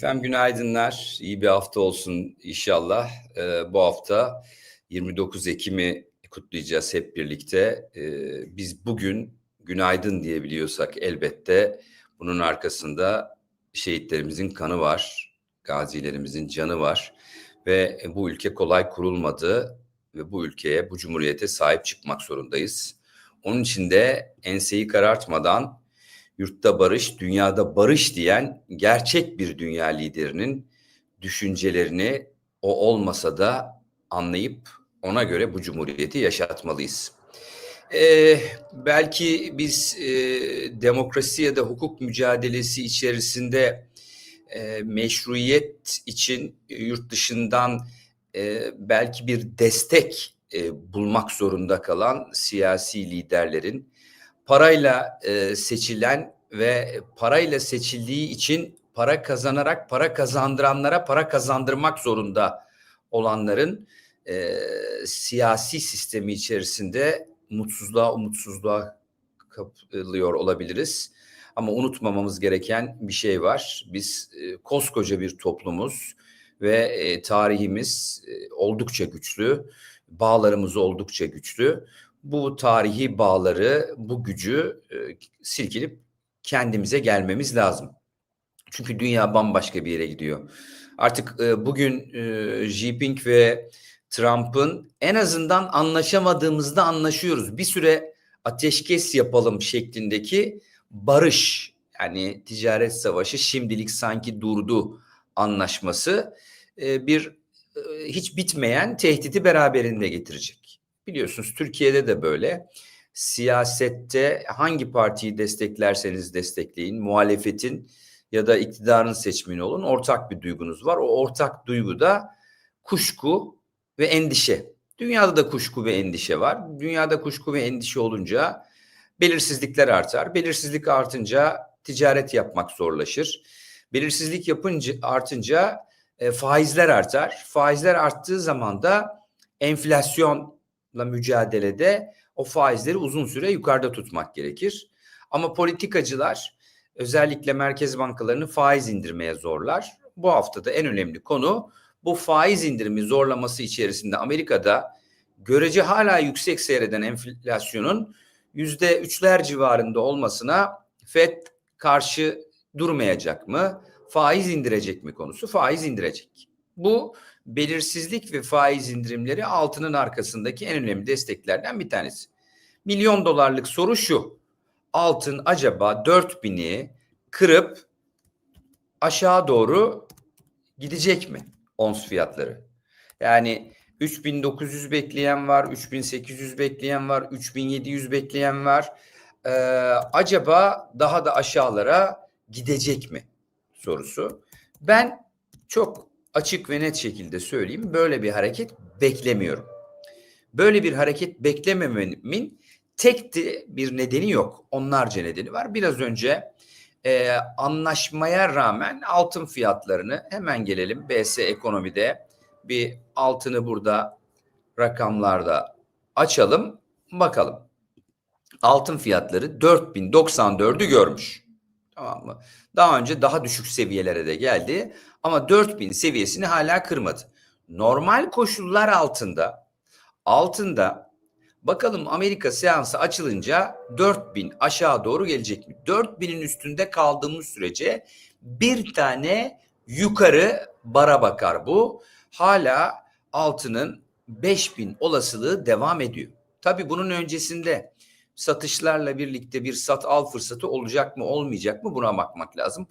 Efendim günaydınlar. İyi bir hafta olsun inşallah. Ee, bu hafta 29 Ekim'i kutlayacağız hep birlikte. Ee, biz bugün günaydın diyebiliyorsak elbette bunun arkasında şehitlerimizin kanı var, gazilerimizin canı var ve bu ülke kolay kurulmadı ve bu ülkeye, bu cumhuriyete sahip çıkmak zorundayız. Onun için de enseyi karartmadan yurtta barış, dünyada barış diyen gerçek bir dünya liderinin düşüncelerini o olmasa da anlayıp ona göre bu cumhuriyeti yaşatmalıyız. Ee, belki biz e, demokrasi ya da hukuk mücadelesi içerisinde e, meşruiyet için yurt dışından e, belki bir destek e, bulmak zorunda kalan siyasi liderlerin parayla e, seçilen ve parayla seçildiği için para kazanarak para kazandıranlara para kazandırmak zorunda olanların e, siyasi sistemi içerisinde mutsuzluğa umutsuzluğa kapılıyor olabiliriz. Ama unutmamamız gereken bir şey var. Biz e, koskoca bir toplumuz ve e, tarihimiz e, oldukça güçlü, bağlarımız oldukça güçlü bu tarihi bağları, bu gücü e, silkelip kendimize gelmemiz lazım. Çünkü dünya bambaşka bir yere gidiyor. Artık e, bugün e, Jinping ve Trump'ın en azından anlaşamadığımızda anlaşıyoruz. Bir süre ateşkes yapalım şeklindeki barış yani ticaret savaşı şimdilik sanki durdu anlaşması e, bir e, hiç bitmeyen tehdidi beraberinde getirecek. Biliyorsunuz Türkiye'de de böyle. Siyasette hangi partiyi desteklerseniz destekleyin, muhalefetin ya da iktidarın seçmeni olun ortak bir duygunuz var. O ortak duygu da kuşku ve endişe. Dünyada da kuşku ve endişe var. Dünyada kuşku ve endişe olunca belirsizlikler artar. Belirsizlik artınca ticaret yapmak zorlaşır. Belirsizlik yapınca artınca e, faizler artar. Faizler arttığı zaman da enflasyon mücadelede o faizleri uzun süre yukarıda tutmak gerekir. Ama politikacılar özellikle merkez bankalarını faiz indirmeye zorlar. Bu haftada en önemli konu bu faiz indirimi zorlaması içerisinde Amerika'da görece hala yüksek seyreden enflasyonun yüzde üçler civarında olmasına FED karşı durmayacak mı? Faiz indirecek mi konusu? Faiz indirecek. Bu belirsizlik ve faiz indirimleri altının arkasındaki en önemli desteklerden bir tanesi. Milyon dolarlık soru şu. Altın acaba 4000'i kırıp aşağı doğru gidecek mi ons fiyatları? Yani 3900 bekleyen var, 3800 bekleyen var, 3700 bekleyen var. Ee, acaba daha da aşağılara gidecek mi sorusu. Ben çok açık ve net şekilde söyleyeyim böyle bir hareket beklemiyorum. Böyle bir hareket beklemememin tek de bir nedeni yok. Onlarca nedeni var. Biraz önce e, anlaşmaya rağmen altın fiyatlarını hemen gelelim BS ekonomide bir altını burada rakamlarda açalım bakalım. Altın fiyatları 4094'ü görmüş. Tamam mı? Daha önce daha düşük seviyelere de geldi ama 4000 seviyesini hala kırmadı. Normal koşullar altında altında bakalım Amerika seansı açılınca 4000 aşağı doğru gelecek mi? 4000'in üstünde kaldığımız sürece bir tane yukarı bara bakar bu. Hala altının 5000 olasılığı devam ediyor. Tabii bunun öncesinde satışlarla birlikte bir sat al fırsatı olacak mı olmayacak mı buna bakmak lazım.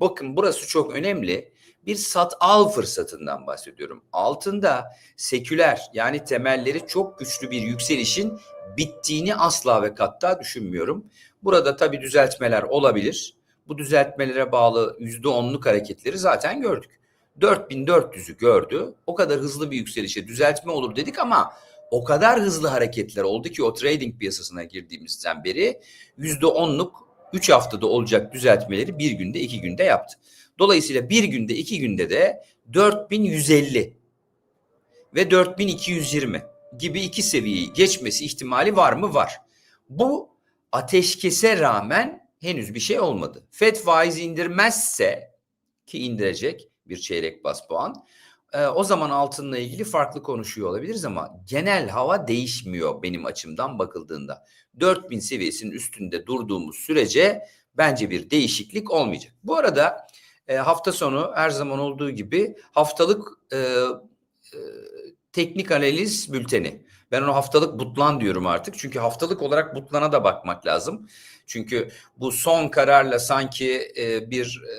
Bakın burası çok önemli. Bir sat al fırsatından bahsediyorum. Altında seküler yani temelleri çok güçlü bir yükselişin bittiğini asla ve katta düşünmüyorum. Burada tabii düzeltmeler olabilir. Bu düzeltmelere bağlı yüzde onluk hareketleri zaten gördük. 4400'ü gördü. O kadar hızlı bir yükselişe düzeltme olur dedik ama o kadar hızlı hareketler oldu ki o trading piyasasına girdiğimizden beri yüzde onluk 3 haftada olacak düzeltmeleri bir günde iki günde yaptı. Dolayısıyla bir günde iki günde de 4150 ve 4220 gibi iki seviyeyi geçmesi ihtimali var mı? Var. Bu ateşkese rağmen henüz bir şey olmadı. FED faiz indirmezse ki indirecek bir çeyrek bas puan. Ee, o zaman altınla ilgili farklı konuşuyor olabiliriz ama genel hava değişmiyor benim açımdan bakıldığında. 4000 seviyesinin üstünde durduğumuz sürece bence bir değişiklik olmayacak. Bu arada e, hafta sonu her zaman olduğu gibi haftalık e, e, teknik analiz bülteni. Ben onu haftalık butlan diyorum artık. Çünkü haftalık olarak butlana da bakmak lazım. Çünkü bu son kararla sanki e, bir e,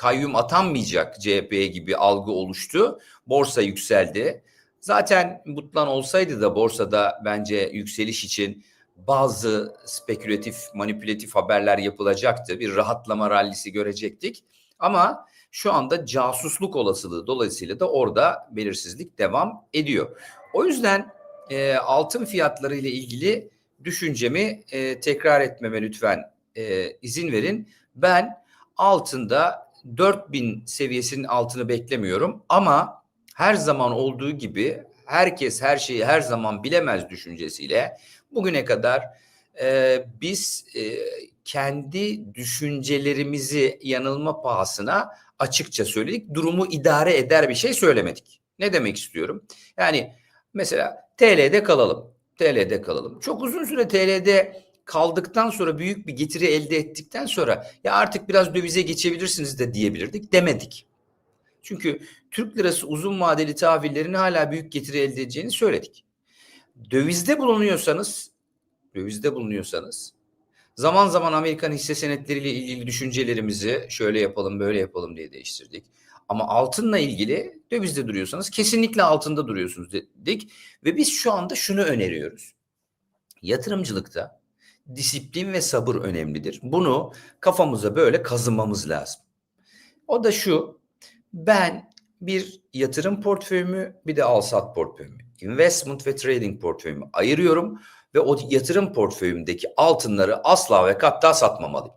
kayyum atanmayacak CHP'ye gibi algı oluştu. Borsa yükseldi. Zaten butlan olsaydı da borsada bence yükseliş için bazı spekülatif, manipülatif haberler yapılacaktı. Bir rahatlama rallisi görecektik. Ama şu anda casusluk olasılığı dolayısıyla da orada belirsizlik devam ediyor. O yüzden e, altın fiyatları ile ilgili düşüncemi e, tekrar etmeme lütfen e, izin verin. Ben altında 4000 seviyesinin altını beklemiyorum ama her zaman olduğu gibi herkes her şeyi her zaman bilemez düşüncesiyle bugüne kadar e, biz e, kendi düşüncelerimizi yanılma pahasına açıkça söyledik. Durumu idare eder bir şey söylemedik. Ne demek istiyorum? Yani mesela TL'de kalalım. TL'de kalalım. Çok uzun süre TL'de kaldıktan sonra büyük bir getiri elde ettikten sonra ya artık biraz dövize geçebilirsiniz de diyebilirdik demedik. Çünkü Türk lirası uzun vadeli tahvillerin hala büyük getiri elde edeceğini söyledik. Dövizde bulunuyorsanız dövizde bulunuyorsanız zaman zaman Amerikan hisse senetleriyle ilgili düşüncelerimizi şöyle yapalım böyle yapalım diye değiştirdik. Ama altınla ilgili dövizde duruyorsanız kesinlikle altında duruyorsunuz dedik. Ve biz şu anda şunu öneriyoruz. Yatırımcılıkta disiplin ve sabır önemlidir. Bunu kafamıza böyle kazımamız lazım. O da şu. Ben bir yatırım portföyümü bir de al sat portföyümü, investment ve trading portföyümü ayırıyorum ve o yatırım portföyümdeki altınları asla ve katta satmamalıyım.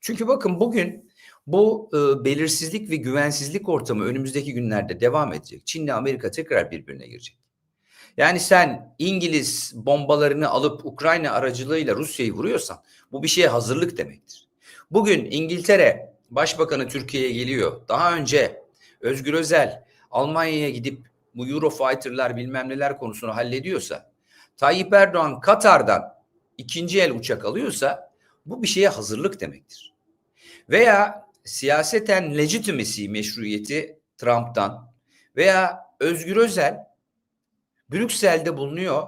Çünkü bakın bugün bu e, belirsizlik ve güvensizlik ortamı önümüzdeki günlerde devam edecek. Çin'le Amerika tekrar birbirine girecek. Yani sen İngiliz bombalarını alıp Ukrayna aracılığıyla Rusya'yı vuruyorsan bu bir şeye hazırlık demektir. Bugün İngiltere Başbakanı Türkiye'ye geliyor. Daha önce Özgür Özel Almanya'ya gidip bu Eurofighter'lar bilmem neler konusunu hallediyorsa Tayyip Erdoğan Katar'dan ikinci el uçak alıyorsa bu bir şeye hazırlık demektir. Veya siyaseten legitimacy meşruiyeti Trump'tan veya Özgür Özel Brüksel'de bulunuyor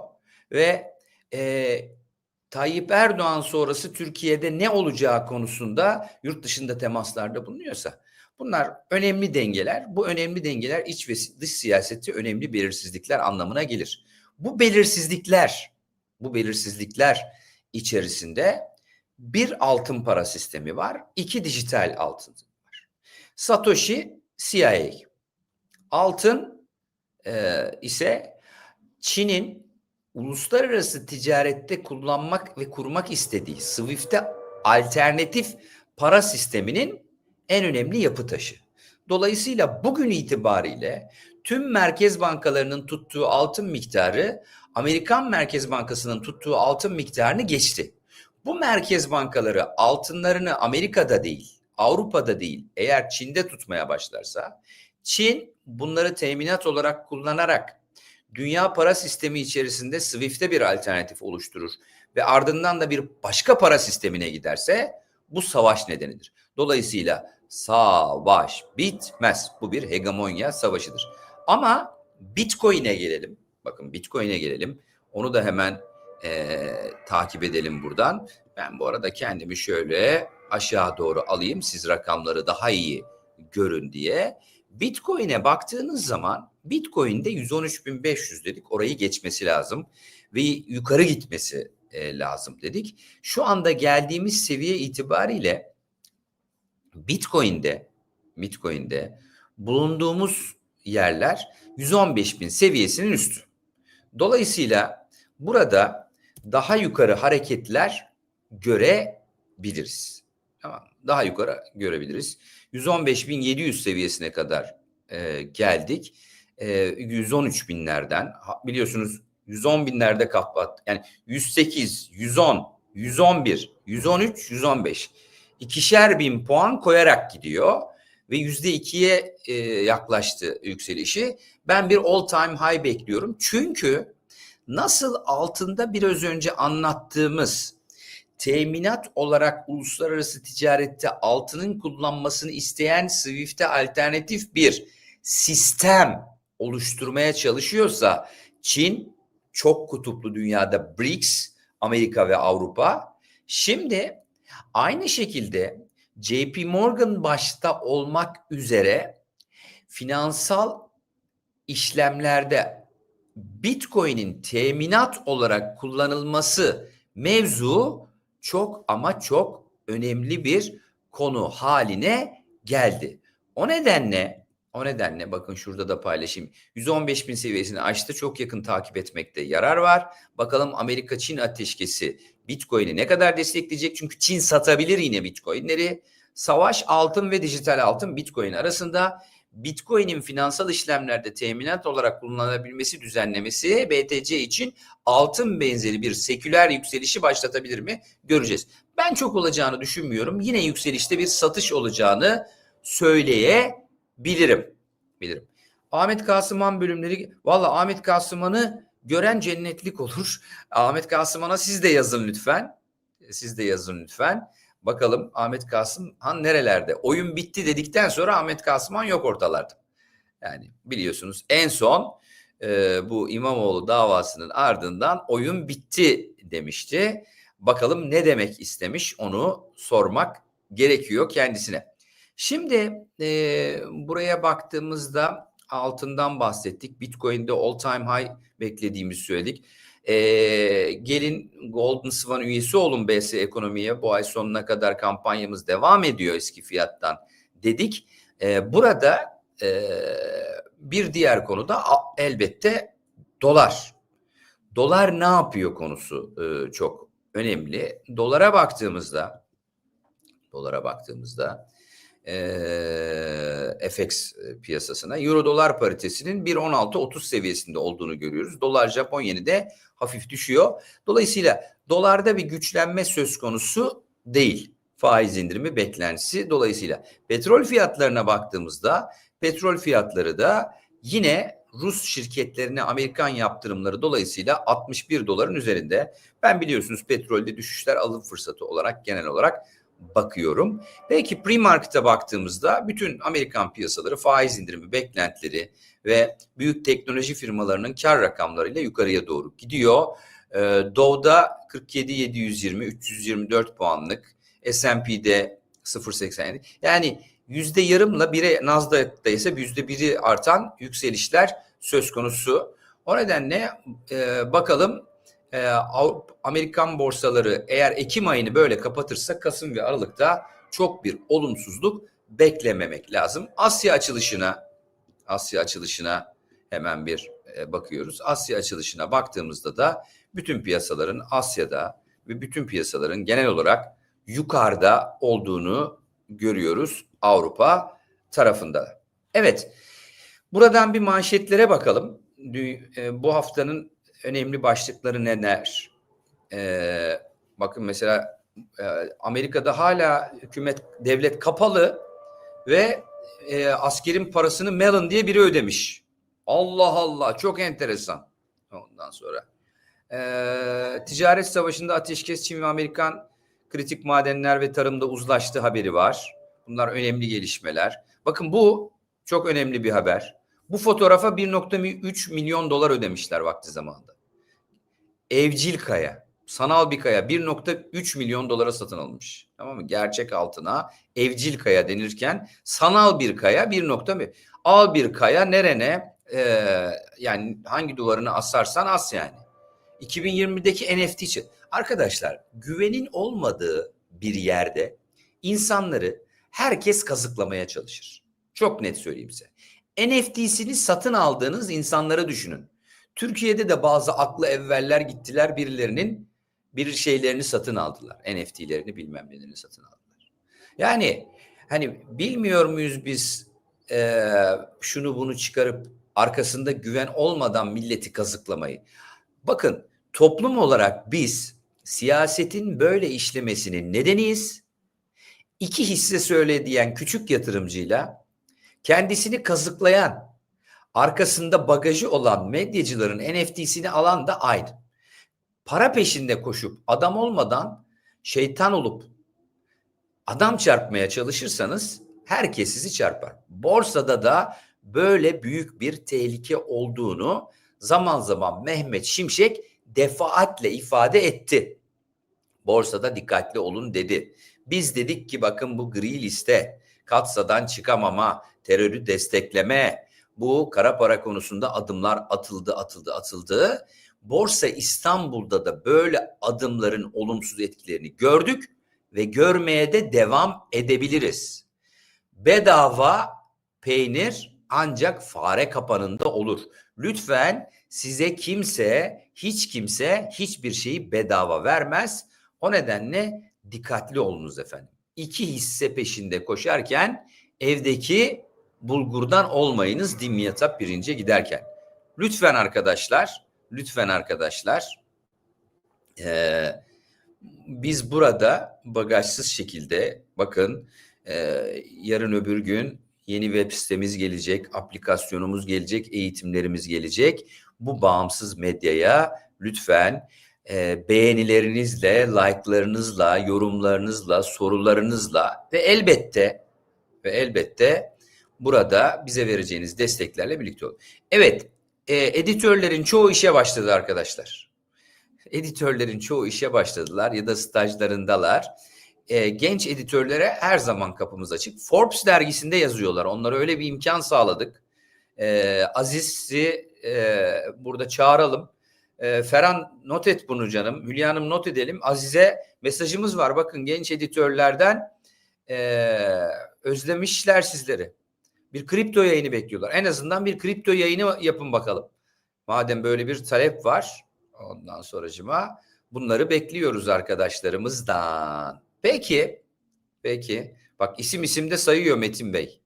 ve e, Tayyip Erdoğan sonrası Türkiye'de ne olacağı konusunda yurt dışında temaslarda bulunuyorsa bunlar önemli dengeler. Bu önemli dengeler iç ve dış siyasette önemli belirsizlikler anlamına gelir. Bu belirsizlikler, bu belirsizlikler içerisinde bir altın para sistemi var, iki dijital altın var. Satoshi CIA. Altın e, ise Çin'in uluslararası ticarette kullanmak ve kurmak istediği SWIFT'e alternatif para sisteminin en önemli yapı taşı. Dolayısıyla bugün itibariyle tüm merkez bankalarının tuttuğu altın miktarı Amerikan Merkez Bankası'nın tuttuğu altın miktarını geçti. Bu merkez bankaları altınlarını Amerika'da değil, Avrupa'da değil, eğer Çin'de tutmaya başlarsa Çin bunları teminat olarak kullanarak dünya para sistemi içerisinde SWIFT'e bir alternatif oluşturur ve ardından da bir başka para sistemine giderse bu savaş nedenidir. Dolayısıyla savaş bitmez. Bu bir hegemonya savaşıdır. Ama Bitcoin'e gelelim. Bakın Bitcoin'e gelelim. Onu da hemen e, takip edelim buradan. Ben bu arada kendimi şöyle aşağı doğru alayım. Siz rakamları daha iyi görün diye. Bitcoin'e baktığınız zaman Bitcoin'de 113.500 dedik. Orayı geçmesi lazım ve yukarı gitmesi e, lazım dedik. Şu anda geldiğimiz seviye itibariyle Bitcoin'de Bitcoin'de bulunduğumuz yerler 115 bin seviyesinin üstü. Dolayısıyla burada daha yukarı hareketler görebiliriz. Tamam Daha yukarı görebiliriz. 115.700 seviyesine kadar e, geldik. E, 113 binlerden biliyorsunuz 110 binlerde kapat yani 108, 110, 111, 113, 115. ikişer bin puan koyarak gidiyor ve yüzde ikiye yaklaştı yükselişi. Ben bir all time high bekliyorum. Çünkü nasıl altında biraz önce anlattığımız teminat olarak uluslararası ticarette altının kullanmasını isteyen Swift'e alternatif bir sistem oluşturmaya çalışıyorsa Çin çok kutuplu dünyada BRICS, Amerika ve Avrupa. Şimdi aynı şekilde JP Morgan başta olmak üzere finansal işlemlerde Bitcoin'in teminat olarak kullanılması mevzu çok ama çok önemli bir konu haline geldi. O nedenle o nedenle bakın şurada da paylaşayım. 115 bin seviyesini aştı. Çok yakın takip etmekte yarar var. Bakalım Amerika-Çin ateşkesi Bitcoin'i ne kadar destekleyecek? Çünkü Çin satabilir yine Bitcoin'leri. Savaş altın ve dijital altın Bitcoin arasında Bitcoin'in finansal işlemlerde teminat olarak kullanılabilmesi düzenlemesi BTC için altın benzeri bir seküler yükselişi başlatabilir mi? Göreceğiz. Ben çok olacağını düşünmüyorum. Yine yükselişte bir satış olacağını söyleyebilirim. Bilirim. Ahmet Kasıman bölümleri valla Ahmet Kasıman'ı gören cennetlik olur. Ahmet Kasıman'a siz de yazın lütfen. Siz de yazın lütfen. Bakalım Ahmet Kasımhan nerelerde? Oyun bitti dedikten sonra Ahmet Kasımhan yok ortalarda. Yani biliyorsunuz en son e, bu İmamoğlu davasının ardından oyun bitti demişti. Bakalım ne demek istemiş onu sormak gerekiyor kendisine. Şimdi e, buraya baktığımızda altından bahsettik. Bitcoin'de all time high beklediğimizi söyledik. E, gelin Golden Swan üyesi olun BS Ekonomi'ye. Bu ay sonuna kadar kampanyamız devam ediyor eski fiyattan dedik. E, burada e, bir diğer konu da elbette dolar. Dolar ne yapıyor konusu e, çok önemli. Dolara baktığımızda dolara baktığımızda e, FX piyasasına Euro dolar paritesinin 1.16-30 seviyesinde olduğunu görüyoruz. Dolar Japon yeni de hafif düşüyor. Dolayısıyla dolarda bir güçlenme söz konusu değil. Faiz indirimi beklentisi dolayısıyla petrol fiyatlarına baktığımızda petrol fiyatları da yine Rus şirketlerine Amerikan yaptırımları dolayısıyla 61 doların üzerinde. Ben biliyorsunuz petrolde düşüşler alım fırsatı olarak genel olarak bakıyorum. Belki pre-market'a baktığımızda bütün Amerikan piyasaları faiz indirimi beklentileri ve büyük teknoloji firmalarının kar rakamlarıyla yukarıya doğru gidiyor. Ee, Dow'da 47.720 324 puanlık, S&P'de 0.87 yani yüzde yarımla bire Nasdaq'ta ise yüzde biri artan yükselişler söz konusu. O nedenle e, bakalım e, Amerikan borsaları eğer Ekim ayını böyle kapatırsa Kasım ve Aralık'ta çok bir olumsuzluk beklememek lazım. Asya açılışına Asya açılışına hemen bir e, bakıyoruz. Asya açılışına baktığımızda da bütün piyasaların Asya'da ve bütün piyasaların genel olarak yukarıda olduğunu görüyoruz Avrupa tarafında. Evet. Buradan bir manşetlere bakalım. E, bu haftanın önemli başlıkları neler? Ee, bakın mesela e, Amerika'da hala hükümet devlet kapalı ve e, askerin parasını Mellon diye biri ödemiş. Allah Allah çok enteresan. Ondan sonra e, ticaret savaşında ateşkes Çin ve Amerikan kritik madenler ve tarımda uzlaştı haberi var. Bunlar önemli gelişmeler. Bakın bu çok önemli bir haber. Bu fotoğrafa 1.3 milyon dolar ödemişler vakti zamanında. Evcil kaya, sanal bir kaya 1.3 milyon dolara satın alınmış. Tamam mı? Gerçek altına evcil kaya denirken sanal bir kaya 1.1 al bir kaya nerene e, yani hangi duvarını asarsan as yani. 2020'deki NFT için. Arkadaşlar güvenin olmadığı bir yerde insanları herkes kazıklamaya çalışır. Çok net söyleyeyim size. NFT'sini satın aldığınız insanları düşünün. Türkiye'de de bazı aklı evveller gittiler birilerinin bir şeylerini satın aldılar. NFT'lerini bilmem nelerini satın aldılar. Yani hani bilmiyor muyuz biz e, şunu bunu çıkarıp arkasında güven olmadan milleti kazıklamayı. Bakın toplum olarak biz siyasetin böyle işlemesinin nedeniyiz. iki hisse söyle diyen küçük yatırımcıyla kendisini kazıklayan, arkasında bagajı olan medyacıların NFT'sini alan da aynı. Para peşinde koşup adam olmadan şeytan olup adam çarpmaya çalışırsanız herkes sizi çarpar. Borsada da böyle büyük bir tehlike olduğunu zaman zaman Mehmet Şimşek defaatle ifade etti. Borsada dikkatli olun dedi. Biz dedik ki bakın bu gri liste, katsadan çıkamama, terörü destekleme, bu kara para konusunda adımlar atıldı, atıldı, atıldı. Borsa İstanbul'da da böyle adımların olumsuz etkilerini gördük ve görmeye de devam edebiliriz. Bedava peynir ancak fare kapanında olur. Lütfen size kimse, hiç kimse hiçbir şeyi bedava vermez. O nedenle dikkatli olunuz efendim. İki hisse peşinde koşarken evdeki bulgurdan olmayınız dimyata pirince giderken. Lütfen arkadaşlar, lütfen arkadaşlar ee, biz burada bagajsız şekilde bakın e, yarın öbür gün yeni web sitemiz gelecek, aplikasyonumuz gelecek, eğitimlerimiz gelecek. Bu bağımsız medyaya lütfen e, beğenilerinizle, like'larınızla, yorumlarınızla, sorularınızla ve elbette ve elbette burada bize vereceğiniz desteklerle birlikte olun. Evet, e, editörlerin çoğu işe başladı arkadaşlar. Editörlerin çoğu işe başladılar ya da stajlarındalar. E, genç editörlere her zaman kapımız açık. Forbes dergisinde yazıyorlar. Onlara öyle bir imkan sağladık. E, Aziz'i e, burada çağıralım. E, Ferhan not et bunu canım. Hülya Hanım not edelim. Aziz'e mesajımız var. Bakın genç editörlerden e, özlemişler sizleri. Bir kripto yayını bekliyorlar. En azından bir kripto yayını yapın bakalım. Madem böyle bir talep var. Ondan sonracıma bunları bekliyoruz arkadaşlarımızdan. Peki. Peki. Bak isim isimde sayıyor Metin Bey.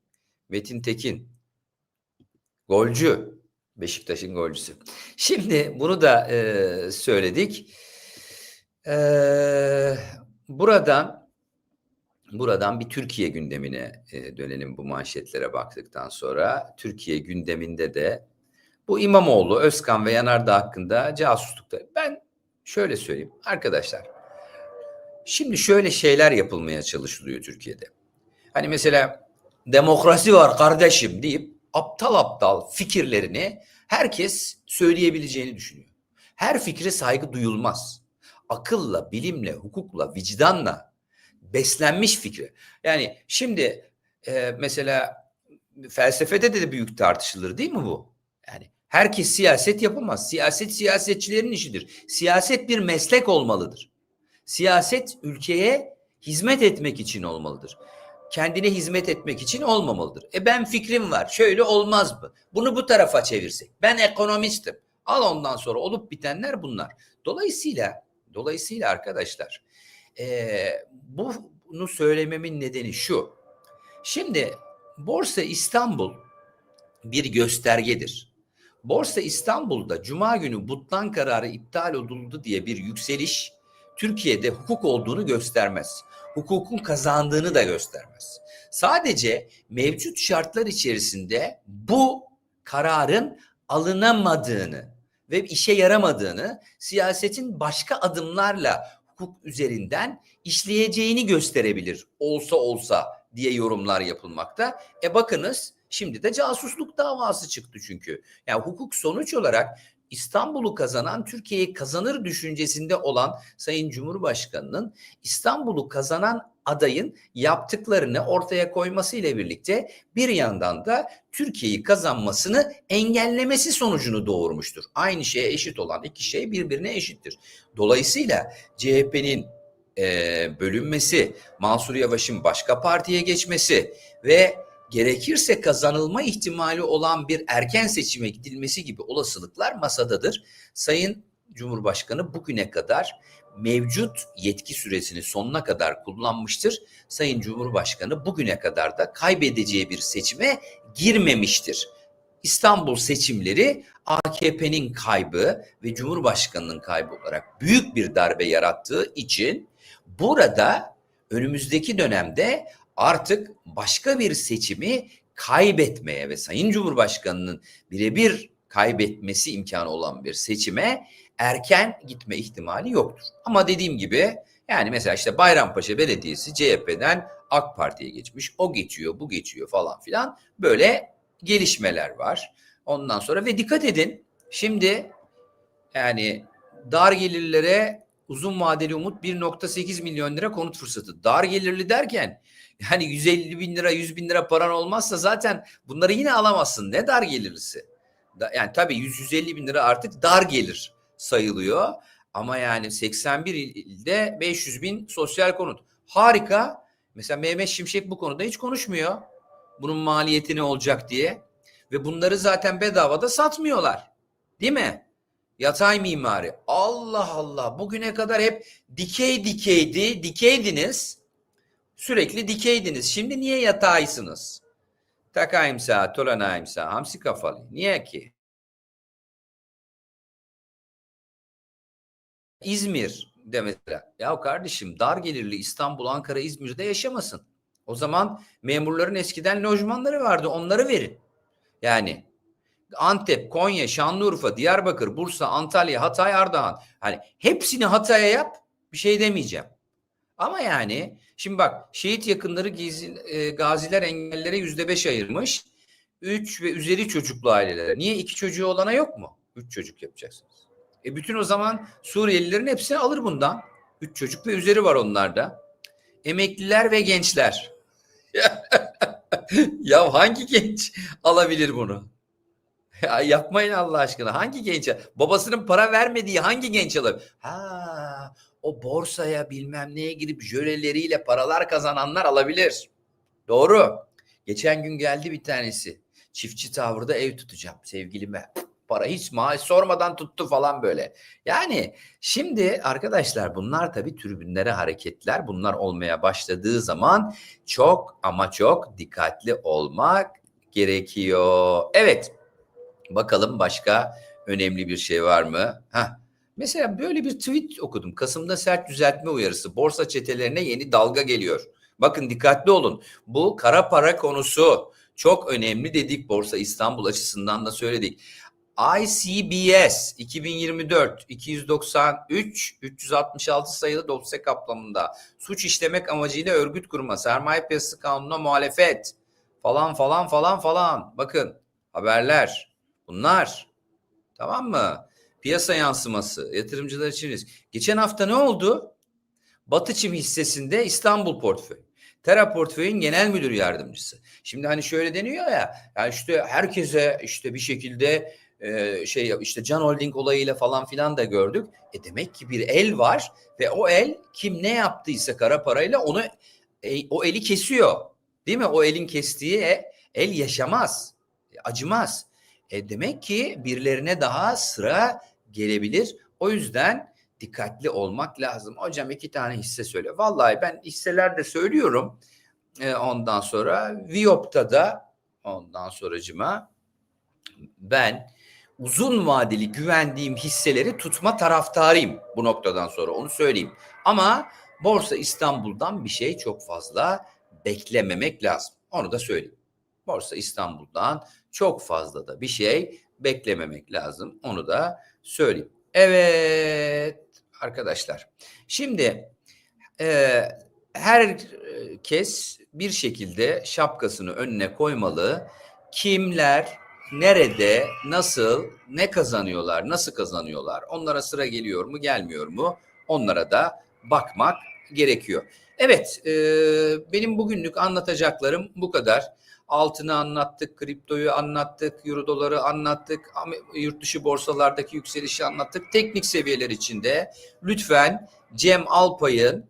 Metin Tekin. Golcü. Beşiktaş'ın golcüsü. Şimdi bunu da e, söyledik. E, buradan buradan bir Türkiye gündemine e, dönelim bu manşetlere baktıktan sonra. Türkiye gündeminde de bu İmamoğlu, Özkan ve Yanardağ hakkında casuslukta. Ben şöyle söyleyeyim arkadaşlar. Şimdi şöyle şeyler yapılmaya çalışılıyor Türkiye'de. Hani mesela demokrasi var kardeşim deyip aptal aptal fikirlerini herkes söyleyebileceğini düşünüyor. Her fikre saygı duyulmaz. Akılla, bilimle, hukukla, vicdanla beslenmiş fikri. Yani şimdi e, mesela felsefede de, büyük tartışılır değil mi bu? Yani herkes siyaset yapamaz. Siyaset siyasetçilerin işidir. Siyaset bir meslek olmalıdır. Siyaset ülkeye hizmet etmek için olmalıdır. Kendine hizmet etmek için olmamalıdır. E ben fikrim var. Şöyle olmaz mı? Bunu bu tarafa çevirsek. Ben ekonomistim. Al ondan sonra olup bitenler bunlar. Dolayısıyla dolayısıyla arkadaşlar e, bunu söylememin nedeni şu. Şimdi Borsa İstanbul bir göstergedir. Borsa İstanbul'da Cuma günü butlan kararı iptal edildi diye bir yükseliş Türkiye'de hukuk olduğunu göstermez. Hukukun kazandığını da göstermez. Sadece mevcut şartlar içerisinde bu kararın alınamadığını ve işe yaramadığını siyasetin başka adımlarla hukuk üzerinden işleyeceğini gösterebilir. Olsa olsa diye yorumlar yapılmakta. E bakınız şimdi de casusluk davası çıktı çünkü. Yani hukuk sonuç olarak İstanbul'u kazanan Türkiye'yi kazanır düşüncesinde olan Sayın Cumhurbaşkanı'nın İstanbul'u kazanan adayın yaptıklarını ortaya koyması ile birlikte bir yandan da Türkiye'yi kazanmasını engellemesi sonucunu doğurmuştur. Aynı şeye eşit olan iki şey birbirine eşittir. Dolayısıyla CHP'nin e, bölünmesi, Mansur Yavaş'ın başka partiye geçmesi ve gerekirse kazanılma ihtimali olan bir erken seçime gidilmesi gibi olasılıklar masadadır. Sayın Cumhurbaşkanı bugüne kadar mevcut yetki süresini sonuna kadar kullanmıştır. Sayın Cumhurbaşkanı bugüne kadar da kaybedeceği bir seçime girmemiştir. İstanbul seçimleri AKP'nin kaybı ve Cumhurbaşkanının kaybı olarak büyük bir darbe yarattığı için burada önümüzdeki dönemde artık başka bir seçimi kaybetmeye ve Sayın Cumhurbaşkanı'nın birebir kaybetmesi imkanı olan bir seçime erken gitme ihtimali yoktur. Ama dediğim gibi yani mesela işte Bayrampaşa Belediyesi CHP'den AK Parti'ye geçmiş. O geçiyor, bu geçiyor falan filan. Böyle gelişmeler var. Ondan sonra ve dikkat edin şimdi yani dar gelirlere uzun vadeli umut 1.8 milyon lira konut fırsatı. Dar gelirli derken yani 150 bin lira 100 bin lira paran olmazsa zaten bunları yine alamazsın. Ne dar gelirlisi? Yani tabii 100-150 bin lira artık dar gelir sayılıyor. Ama yani 81 ilde 500 bin sosyal konut. Harika. Mesela Mehmet Şimşek bu konuda hiç konuşmuyor. Bunun maliyeti ne olacak diye. Ve bunları zaten bedavada satmıyorlar. Değil mi? Yatay mimari. Allah Allah. Bugüne kadar hep dikey dikeydi. Dikeydiniz. Sürekli dikeydiniz. Şimdi niye yataysınız? Takayımsa, tolanayımsa, hamsi kafalı. Niye ki? İzmir de mesela. Ya kardeşim dar gelirli İstanbul, Ankara, İzmir'de yaşamasın. O zaman memurların eskiden lojmanları vardı. Onları verin. Yani Antep, Konya, Şanlıurfa, Diyarbakır, Bursa, Antalya, Hatay, Ardahan. Hani hepsini Hatay'a yap. Bir şey demeyeceğim. Ama yani şimdi bak şehit yakınları gezi, e, gaziler engellere yüzde beş ayırmış. Üç ve üzeri çocuklu ailelere. Niye iki çocuğu olana yok mu? Üç çocuk yapacaksınız. E bütün o zaman Suriyelilerin hepsini alır bundan. Üç çocuk ve üzeri var onlarda. Emekliler ve gençler. ya hangi genç alabilir bunu? Ya yapmayın Allah aşkına. Hangi genç? Babasının para vermediği hangi genç alır? Ha, o borsaya bilmem neye girip jöleleriyle paralar kazananlar alabilir. Doğru. Geçen gün geldi bir tanesi. Çiftçi tavırda ev tutacağım sevgilime. Para hiç maaş sormadan tuttu falan böyle. Yani şimdi arkadaşlar bunlar tabii tribünlere hareketler. Bunlar olmaya başladığı zaman çok ama çok dikkatli olmak gerekiyor. Evet. Bakalım başka önemli bir şey var mı? Heh. Mesela böyle bir tweet okudum. Kasım'da sert düzeltme uyarısı. Borsa çetelerine yeni dalga geliyor. Bakın dikkatli olun. Bu kara para konusu çok önemli dedik Borsa İstanbul açısından da söyledik. ICBS 2024 293 366 sayılı dosya kaplamında suç işlemek amacıyla örgüt kurma, sermaye piyasası kanununa muhalefet falan falan falan falan. Bakın haberler bunlar. Tamam mı? Piyasa yansıması, yatırımcılar için risk. Geçen hafta ne oldu? Batı Çim hissesinde İstanbul portföy. Tera portföyün genel müdür yardımcısı. Şimdi hani şöyle deniyor ya, yani işte herkese işte bir şekilde e, şey işte Can Holding olayıyla falan filan da gördük. E demek ki bir el var ve o el kim ne yaptıysa kara parayla onu e, o eli kesiyor. Değil mi? O elin kestiği e, el yaşamaz. Acımaz. E demek ki birilerine daha sıra gelebilir. O yüzden dikkatli olmak lazım. Hocam iki tane hisse söyle. Vallahi ben hisseler de söylüyorum. E, ondan sonra Viop'ta da ondan sonracıma ben uzun vadeli güvendiğim hisseleri tutma taraftarıyım bu noktadan sonra onu söyleyeyim. Ama Borsa İstanbul'dan bir şey çok fazla beklememek lazım. Onu da söyleyeyim. Borsa İstanbul'dan çok fazla da bir şey beklememek lazım. Onu da söyleyeyim. Evet arkadaşlar. Şimdi e, herkes bir şekilde şapkasını önüne koymalı. Kimler nerede, nasıl, ne kazanıyorlar, nasıl kazanıyorlar? Onlara sıra geliyor mu, gelmiyor mu? Onlara da bakmak gerekiyor. Evet, e, benim bugünlük anlatacaklarım bu kadar. Altını anlattık, kriptoyu anlattık, euro doları anlattık, yurt dışı borsalardaki yükselişi anlattık. Teknik seviyeler içinde lütfen Cem Alpay'ın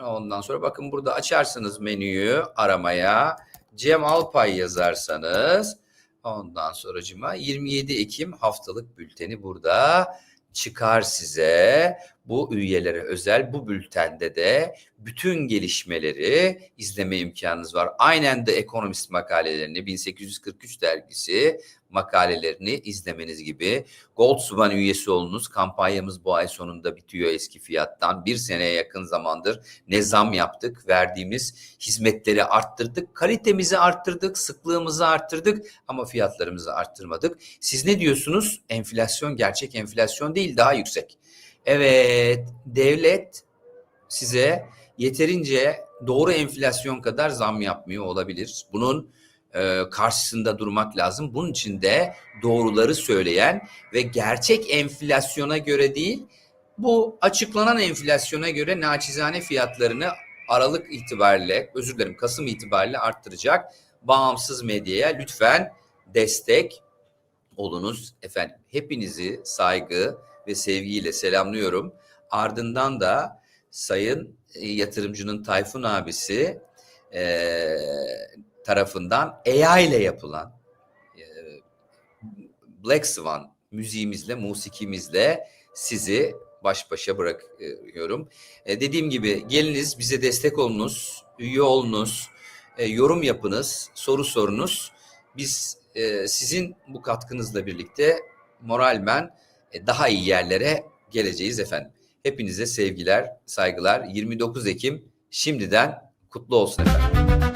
ondan sonra bakın burada açarsınız menüyü aramaya. Cem Alpay yazarsanız ondan sonracıma 27 Ekim haftalık bülteni burada çıkar size. Bu üyelere özel bu bültende de bütün gelişmeleri izleme imkanınız var. Aynen de Economist makalelerini 1843 dergisi makalelerini izlemeniz gibi. Gold Suban üyesi olunuz. Kampanyamız bu ay sonunda bitiyor eski fiyattan. Bir seneye yakın zamandır ne zam yaptık, verdiğimiz hizmetleri arttırdık, kalitemizi arttırdık, sıklığımızı arttırdık ama fiyatlarımızı arttırmadık. Siz ne diyorsunuz? Enflasyon gerçek enflasyon değil daha yüksek. Evet, devlet size yeterince doğru enflasyon kadar zam yapmıyor olabilir. Bunun e, karşısında durmak lazım. Bunun için de doğruları söyleyen ve gerçek enflasyona göre değil, bu açıklanan enflasyona göre naçizane fiyatlarını Aralık itibariyle, özür dilerim Kasım itibariyle arttıracak bağımsız medyaya lütfen destek olunuz. Efendim hepinizi saygı ve sevgiyle selamlıyorum. Ardından da Sayın e, yatırımcının Tayfun abisi e, tarafından AI ile yapılan e, Black Swan müziğimizle, musikimizle sizi baş başa bırakıyorum. E, dediğim gibi geliniz bize destek olunuz, üye olunuz, e, yorum yapınız, soru sorunuz. Biz e, sizin bu katkınızla birlikte moralmen daha iyi yerlere geleceğiz efendim. Hepinize sevgiler, saygılar. 29 Ekim şimdiden kutlu olsun efendim.